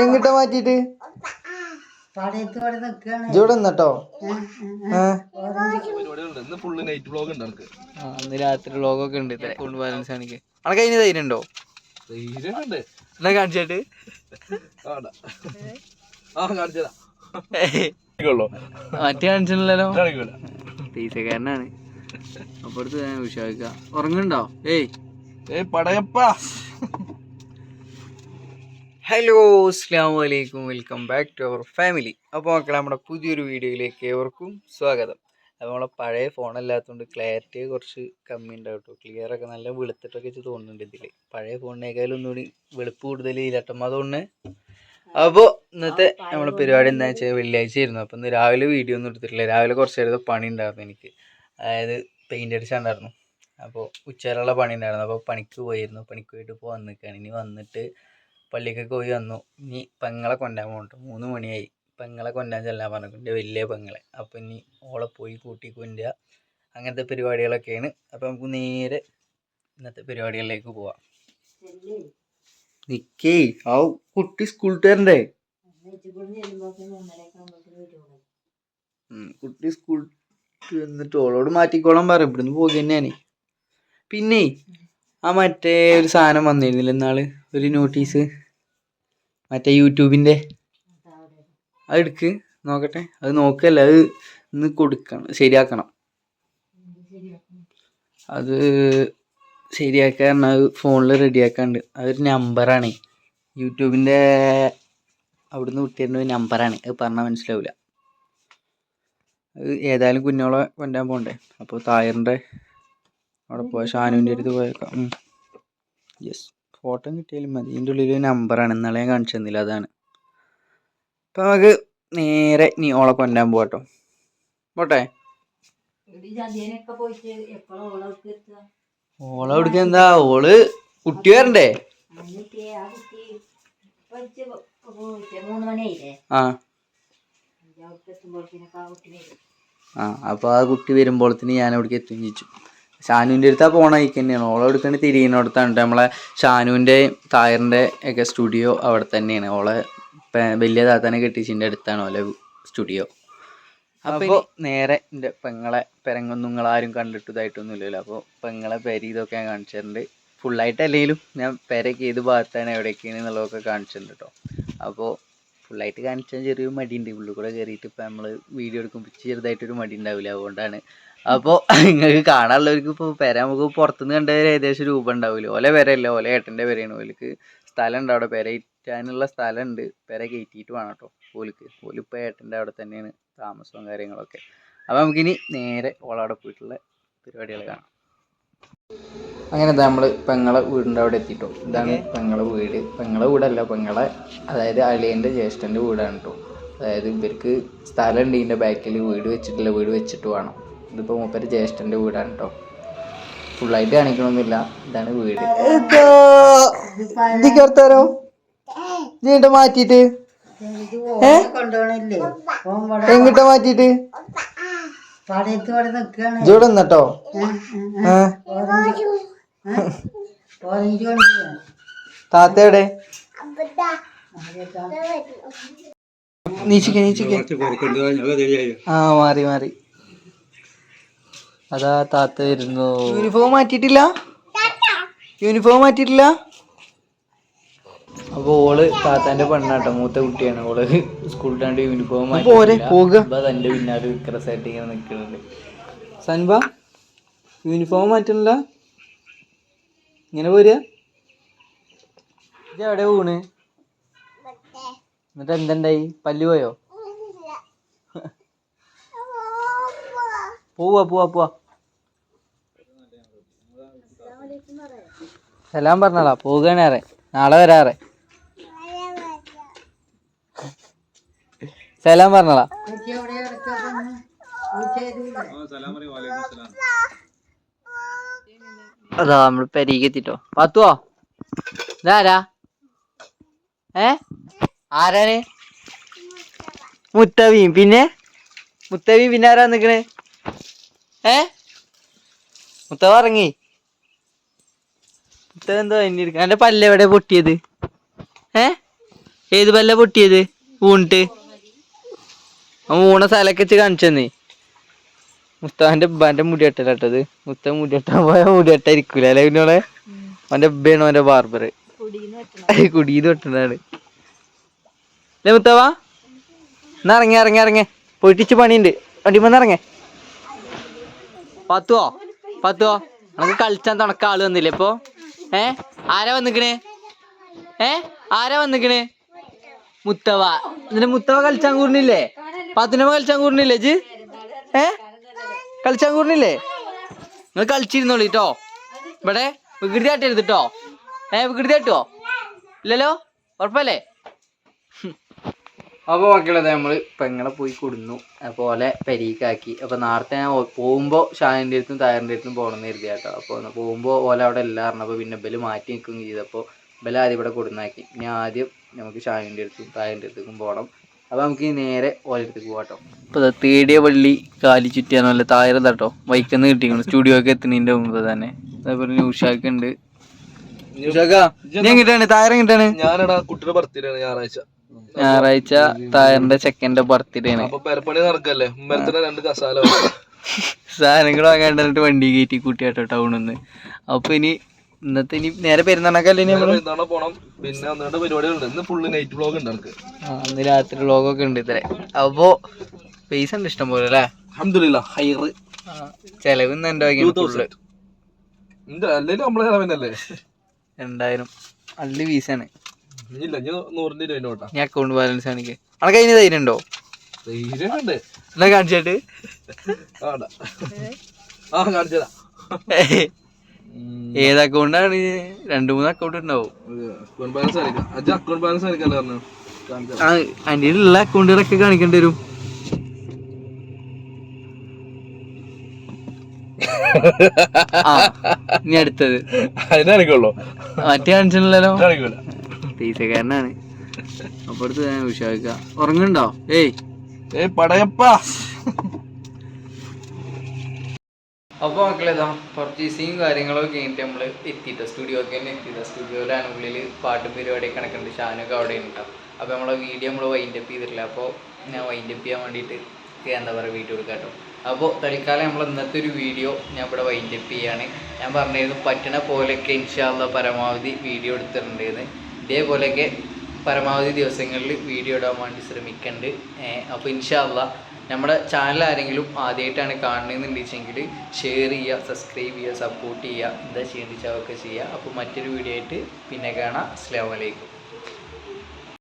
എങ്ങിട്ടാ മാറ്റിട്ട് ഇവിടെ നിന്നട്ടോ? അന്ന് രാത്രി ബ്ലോഗൊക്കെ ഉണ്ട് അക്കൗണ്ട് ബാലൻസ് കാണിക്ക് അനക്ക് അതിന് ധൈര്യം ഉണ്ടോ? എന്നാ കാണിച്ചിട്ട്? മറ്റേ കാണിച്ചില്ലല്ലോ. പീസക്കാരനാണ്. അപ്പുറത്ത് ഞാൻ ഉഷാക്ക ഉറങ്ങുണ്ടോ ഏയ്. ഏ പടയപ്പാ. ഹലോ അസ്സാം വലൈക്കും welcome back to our family. അപ്പോൾ മക്കളെ നമ്മുടെ പുതിയൊരു വീഡിയോയിലേക്ക് ഏവർക്കും സ്വാഗതം. അപ്പോൾ നമ്മളെ പഴയ ഫോണല്ലാത്തതുകൊണ്ട് ക്ലാരിറ്റി കുറച്ച് കമ്മി ഉണ്ടാവും കേട്ടോ ക്ലിയർ ഒക്കെ നല്ല വെളുത്തിട്ടൊക്കെ വെച്ച് തോന്നുന്നുണ്ട് ഇതിൽ പഴയ ഫോണിനേക്കാളും ഒന്നുകൂടി വെളുപ്പ് കൂടുതൽ ഇല്ലട്ടമ്മ അതുകൊണ്ട് അപ്പോൾ ഇന്നത്തെ നമ്മുടെ പരിപാടി എന്താ വെച്ചാൽ വെള്ളിയാഴ്ച ആയിരുന്നു. അപ്പോൾ ഇന്ന് രാവിലെ വീഡിയോ ഒന്നും എടുത്തിട്ടില്ല. രാവിലെ കുറച്ച് നേരത്തെ പണി ഉണ്ടായിരുന്നു എനിക്ക്. അതായത് പെയിന്റ് അടിച്ചാണ്ടായിരുന്നു അപ്പോൾ ഉച്ചവരെയുള്ള പണി ഉണ്ടായിരുന്നു. അപ്പോൾ പണിക്ക് പോയിരുന്നു. പണിക്ക് പോയിട്ട് ഇപ്പോൾ വന്നിക്കാണ്. ഇനി വന്നിട്ട് പള്ളിക്കൊക്കെ പോയി വന്നു. ഇനി പെങ്ങളെ കൊണ്ടാൻ പോകണ്ട മൂന്ന് മണിയായി. പെങ്ങളെ കൊണ്ടാൻ ചെല്ലാൻ പറഞ്ഞു. എന്റെ വലിയ പെങ്ങളെ. അപ്പോൾ ഇനി ഓളെ പോയി കൂട്ടി കൊണ്ടുക അങ്ങനത്തെ പരിപാടികളൊക്കെയാണ്. അപ്പോൾ നമുക്ക് നേരെ ഇന്നത്തെ പരിപാടികളിലേക്ക് പോവാം. നിക്കേ. ആ കുട്ടി സ്കൂളിൽ വരണ്ടേ? കുട്ടി സ്കൂൾ എന്നിട്ട് ഓളോട് മാറ്റിക്കോളാൻ പറയും. ഇവിടുന്ന് പോകുക തന്നെയാണ്. പിന്നെ ആ മറ്റേ ഒരു സാധനം വന്നിരുന്നില്ല ഇന്നാൾ? ഒരു നോട്ടീസ് മറ്റേ യൂട്യൂബിന്റെ അത് എടുക്ക് നോക്കട്ടെ. അത് നോക്കല്ല അത് ഇന്ന് കൊടുക്കണം ശരിയാക്കണം. അത് ശരിയാക്കാൻ അത് ഫോണിൽ റെഡിയാക്കാണ്ട് അതൊരു നമ്പറാണ് യൂട്യൂബിന്റെ അവിടുന്ന് കിട്ടിയിരുന്ന ഒരു നമ്പറാണ് അത് പറഞ്ഞാൽ മനസ്സിലാവില്ല അത് ഏതായാലും കുഞ്ഞോളെ കൊണ്ടാൻ പോകണ്ടേ അപ്പോൾ തായറിന്റെ അവിടെ പോയ ഷാനുവിന്റെ അടുത്ത് പോയേക്കാം. യെസ് ഫോട്ടോ കിട്ടിയാലും മതി. ഇതിന്റെ ഉള്ളിൽ നമ്പറാണ് ഇന്നലെ ഞാൻ കാണിച്ചു തന്നില്ല അതാണ്. അപ്പം നമുക്ക് നേരെ നീ ഓളെ കൊല്ലാൻ പോകട്ടോ പോട്ടെ? ഓളെ കൊടുക്ക എന്താ? ഓൾ കുട്ടി വരണ്ടേ? ആ മണിയായില്ലേ? ആ. കുട്ടി വരും. ആ അപ്പോൾ ആ കുട്ടി വരുമ്പോഴത്തേന് ഞാൻ അവിടേക്ക് എത്തുകയും ചോദിച്ചു ഷാനുവിന്റെ അടുത്താ പോണ വഴിക്ക് തന്നെയാണ്. ഓളെ എടുക്കണ തിരിയുന്നിടത്താണ് നമ്മളെ ഷാനുവിന്റെ തായറിന്റെ ഒക്കെ സ്റ്റുഡിയോ അവിടെ തന്നെയാണ്. ഓളെ വലിയ താത്താനെ കെട്ടിച്ചിന്റെ അടുത്താണ് ഓലെ സ്റ്റുഡിയോ അപ്പോൾ നേരെ എന്റെ പെങ്ങളെ പെരങ്ങൊന്നും നിങ്ങൾ ആരും കണ്ടിട്ട് ഇതായിട്ടൊന്നുമില്ലല്ലോ അപ്പോൾ പെങ്ങളെ പെരി ഇതൊക്കെ ഞാൻ കാണിച്ചിട്ടുണ്ട്. ഫുള്ളായിട്ട് അല്ലെങ്കിലും ഞാൻ പെരയ്ക്ക് ഏത് ഭാഗത്താണ് എവിടെയൊക്കെയാണ് എന്നുള്ളതൊക്കെ കാണിച്ചിട്ടുണ്ട് കേട്ടോ അപ്പോൾ ഫുള്ളായിട്ട് കാണിച്ചാൽ ചെറിയൊരു മടിയുണ്ട്. ഉള്ളിൽ കൂടെ കയറിയിട്ട് ഇപ്പം നമ്മൾ വീഡിയോ എടുക്കുമ്പോൾ ചെറുതായിട്ടൊരു മടി ഉണ്ടാവില്ല. അതുകൊണ്ടാണ് അപ്പോൾ നിങ്ങൾക്ക് കാണാനുള്ളവർക്ക് ഇപ്പൊ പെര നമുക്ക് പുറത്തുനിന്ന് കണ്ടവർ ഏകദേശം രൂപം ഉണ്ടാവില്ല? ഓലെ പെരയല്ല? ഓലെ ഏട്ടന്റെ പെരയാണ്. ഓലിക്ക് സ്ഥലം ഉണ്ട് അവിടെ. പെര ഇറ്റാനുള്ള സ്ഥലമുണ്ട്. പെര കയറ്റിയിട്ട് വേണം കേട്ടോ ഓലിക്ക് ഓലിപ്പോൾ ഏട്ടന്റെ അവിടെ തന്നെയാണ് താമസവും കാര്യങ്ങളൊക്കെ. അപ്പോൾ നമുക്കിനി നേരെ ഓളവിടെ പോയിട്ടുള്ള പരിപാടികൾ കാണാം. അങ്ങനെ നമ്മൾ പെങ്ങളെ വീടിന്റെ അവിടെ എത്തിട്ടോ ഇതാണ് പെങ്ങളെ വീട്. പെങ്ങളെ വീടല്ല പെങ്ങളെ അതായത് അളിയന്റെ ജ്യേഷ്ഠന്റെ വീടാണ് കേട്ടോ. അതായത് ഇവർക്ക് സ്ഥലമുണ്ട്. ഇതിന്റെ ബാക്കിൽ വീട് വെച്ചിട്ടില്ല വീട് വെച്ചിട്ട് വേണം. ഇതിപ്പോൾ മൂപ്പര് ജ്യേഷ്ഠന്റെ വീടാണ് കേട്ടോ ഫുള്ളായിട്ട് കാണിക്കണമെന്നില്ല ഇതാണ് വീട്. നീണ്ട മാറ്റിട്ട് എങ്ങിട്ടാ മാറ്റിട്ട് ഇവിടെ നിന്നട്ടോ. താത്ത എവിടെ? നീച്ചിക്ക നീച്ചിക്ക ആ മാറി മാറി. അതാ താത്ത വരുന്നു യൂണിഫോം മാറ്റിയിട്ടില്ല? യൂണിഫോം മാറ്റിട്ടില്ല അപ്പൊ ഓൾ താത്താന്റെ പെണ്ണാട്ടോ മൂത്ത കുട്ടിയാണ്. ഓൾ സ്കൂളിലാണ്ട് യൂണിഫോം പോരെ പോകുക തന്റെ പിന്നാലെ വിക്രസായിട്ട് ഇങ്ങനെ നിക്കുന്നുണ്ട് സൻബ യൂണിഫോം മാറ്റണില്ല? ഇങ്ങനെ പോരുക ഇത് എവിടെ പോണ്? എന്നിട്ട് എന്തുണ്ടായി? പല്ല് പോയോ? പോവാ പോവാ പോവാ. സലാം പറഞ്ഞാളാ പോവുകയാണേറെ നാളെ വരാറെ സലാം പറഞ്ഞാളാ. അതാ നമ്മൾ പെരീക്ക് എത്തിട്ടോ. പത്തുവോ? ഇതാരാ ഏ? ആരാണ്? മുത്തവിയും പിന്നെ? മുത്തവിയും പിന്നെ ആരാ നിക്കണേ? ഏ? മുത്തവ ഇറങ്ങി മുത്തവ എന്തോ എന്നെ എന്റെ പല്ല് എവിടെ പൊട്ടിയത്? ഏ? ഏത് പല്ല പൊട്ടിയത്? ഊണിട്ട്. ഊണ സ്ഥലമൊക്കെ വെച്ച് കാണിച്ചെന്നേ മുസ്താഫിന്റെ ഉപ്പാന്റെ മുടിയട്ടത് മുത്ത മുടിയട്ടാൻ പോയ മുടിയട്ടായിരിക്കൂല അല്ലെ പിന്നോളെ അവന്റെ ഉപ്പയാണ് അവന്റെ ബാർബർ കുടിയത് വെട്ടണാണ് അല്ലേ മുത്തവാ എന്നാ ഇറങ്ങി ഇറങ്ങി ഇറങ്ങി. പോയിട്ടിച്ച് പണിയുണ്ട്. വണ്ടി ഇറങ്ങേ. പത്തുവോ? പത്തുവോ? നമുക്ക് കളിച്ചാൻ തുണക്ക ആൾ വന്നില്ലേ ഇപ്പോ? ഏ? ആരാ വന്നിക്കണേ? ഏ? ആരാ വന്നിക്കണേ? മുത്തവ. എന്നിട്ട് മുത്തവ കളിച്ചാൻ കൂടുന്നില്ലേ? പത്തിനമ്മ കളിച്ചാൻ കൂടുന്നില്ലേ ജി ഏ? കളിച്ചാൻ കൂടുന്നില്ലേ? നിങ്ങൾ കളിച്ചിരുന്നോളൂ കേട്ടോ ഇവിടെ വികൃതി ആട്ടരുത് കേട്ടോ ഏ വികൃതി ആട്ടുവോ ഇല്ലല്ലോ? ഉറപ്പല്ലേ? അപ്പോൾ ബാക്കിയുള്ളത് നമ്മൾ പെങ്ങളെ പോയി കൊടുന്നു. അതുപോലെ പെരീക്കാക്കി. അപ്പോൾ നേരത്തെ ഞാൻ പോകുമ്പോൾ ഷാനിന്റെ അടുത്തും തായറിന്റെ അടുത്തും പോകണമെന്ന് കരുതി കേട്ടോ. അപ്പോൾ പോകുമ്പോൾ ഓല അവിടെ എല്ലാം അപ്പോൾ പിന്നെ ബൽ മാറ്റി നിൽക്കുകയും ചെയ്തപ്പോൾ ബല ആദ്യം ഇവിടെ കൊടുന്നാക്കി. ഇനി ആദ്യം നമുക്ക് ഷാനിന്റെ അടുത്തും തായറിന്റെ അടുത്തേക്കും പോകണം അപ്പോൾ നമുക്ക് ഈ നേരെ ഓലടുത്തേക്ക് പോകട്ടോ ഇപ്പോൾ തേടിയ വള്ളി കാലി ചുറ്റിയാണ് നല്ല തായർ തട്ടോ ബൈക്കിൽ കിട്ടിക്കണം. സ്റ്റുഡിയോക്ക് എത്തുന്നതിന്റെ മുമ്പ് തന്നെ. അതേപോലെ ഉഷാക്കുണ്ട് ഉണ്ട്. ന്യൂഷാക്ക നീ എങ്ങിട്ടാണ്? തായർ എങ്ങിട്ടാണ്? ഞാനടാ കുട്ടിയുടെ ബർത്ത്ഡേ ആണ് ഞായറാഴ്ച. ഞായറാഴ്ച തായറിന്റെ ചെക്കന്റെ ബർത്ത്ഡേ ആണ്. അപ്പൊ പെരപ്പണി നടക്കല്ലേ? രണ്ട് കസാല സാധനങ്ങൾ വാങ്ങാണ്ടിട്ട് വണ്ടി കയറ്റി കൂട്ടിയാട്ടോ ടൗണിൽ നിന്ന് അപ്പൊ ഇനി ഇന്നത്തെ ഇനി നേരെ പെരുന്നാണക്കല്ലേ പെരുന്നാളെ പോണം. പിന്നെ പരിപാടികളുണ്ട്. ഇന്ന് ഫുള്ള് നൈറ്റ് വ്ളോഗ് ഉണ്ട് എനിക്ക് ഇന്ന് രാത്രി വ്ളോഗൊക്കെ ഉണ്ട് ഇത്ര അപ്പോ പൈസ ഉണ്ട് ഇഷ്ടം പോലെ അല്ലേ? അഹമ്മദില്ല ഹൈറ് ചെലവ് ഇന്ന് എന്റെ ഫുള്ള് എന്താ അല്ലെങ്കിൽ നമ്മളെ ചെലവിനല്ലേ? രണ്ടായിരം അള്ളി വീസാണ് ഇല്ല ഞാൻ നൂറിന്റെ രൂപ നോട്ടാ ഞാൻ അക്കൗണ്ട് ബാലൻസ് ആണെങ്കിൽ അനക്ക് അതിന് ധൈര്യം ഉണ്ടോ? ധൈര്യം ഉണ്ട് എന്നാ കാണിച്ചിട്ട്? ആ കാണിച്ചതാ ഏത് അക്കൗണ്ടാണ് രണ്ടു മൂന്ന് അക്കൗണ്ട് ഉണ്ടാവും. അക്കൗണ്ട് ബാലൻസ് കാണിക്കാം. അജ് അക്കൗണ്ട് ബാലൻസ് കാണിക്കാല്ലേ പറഞ്ഞു. അതിന്റെ ഉള്ള അക്കൗണ്ടുകളൊക്കെ കാണിക്കേണ്ടി വരും. ഇനി അടുത്തത്. അതിനെ കാണിക്കുള്ളൂ. മറ്റേ കാണിച്ചല്ലോ കാണിക്കൂല. പൈസക്കാരനാണ് അപ്പൊ അടുത്ത് ഞാൻ ഉഷാക്ക ഉറങ്ങുന്നുണ്ടോ? ഏയ്. ഏ പടയപ്പ. അപ്പൊ മക്കളെ ഇതാ പർച്ചേസിങ് കാര്യങ്ങളൊക്കെ കഴിഞ്ഞിട്ട് നമ്മൾ സ്റ്റുഡിയോ സ്റ്റുഡിയോക്ക് തന്നെ എത്തിയിട്ട? സ്റ്റുഡിയോയിലാണ് ഉള്ളിൽ പാട്ടും പരിപാടിയൊക്കെ കണക്കുണ്ട്. ഷാനൊക്കെ അവിടെ ഉണ്ടാവും അപ്പോൾ നമ്മളെ വീഡിയോ നമ്മൾ വൈൻഡ് അപ്പ് ചെയ്തിട്ടില്ല. അപ്പോൾ ഞാൻ വൈൻഡ് അപ്പ് ചെയ്യാൻ വേണ്ടിയിട്ട് എന്താ പറയുക വീഡിയോ എടുക്കാം കേട്ടോ. അപ്പോൾ തൽക്കാലം നമ്മൾ ഇന്നത്തെ ഒരു വീഡിയോ ഞാൻ ഇവിടെ വൈൻഡ് അപ്പ് ചെയ്യാണ്. ഞാൻ പറഞ്ഞിരുന്നു പറ്റണ പോലെയൊക്കെ ഇൻഷാല്ല പരമാവധി വീഡിയോ എടുത്തിട്ടുണ്ടായിരുന്നു ഇതേപോലെയൊക്കെ പരമാവധി ദിവസങ്ങളിൽ വീഡിയോ ഇടാൻ വേണ്ടി ശ്രമിക്കുന്നുണ്ട് അപ്പോൾ ഇൻഷാല്ല നമ്മുടെ ചാനൽ ആരെങ്കിലും ആദ്യമായിട്ടാണ് കാണുന്നതെന്നുണ്ടെങ്കിൽ ഷെയർ ചെയ്യുക സബ്സ്ക്രൈബ് ചെയ്യുക സപ്പോർട്ട് ചെയ്യുക എന്താ ചെയ്യേണ്ടത് വെച്ചാൽ ഒക്കെ ചെയ്യുക. അപ്പോൾ മറ്റൊരു വീഡിയോ ആയിട്ട് പിന്നെ കാണാം. അസ്ലാമലൈക്കും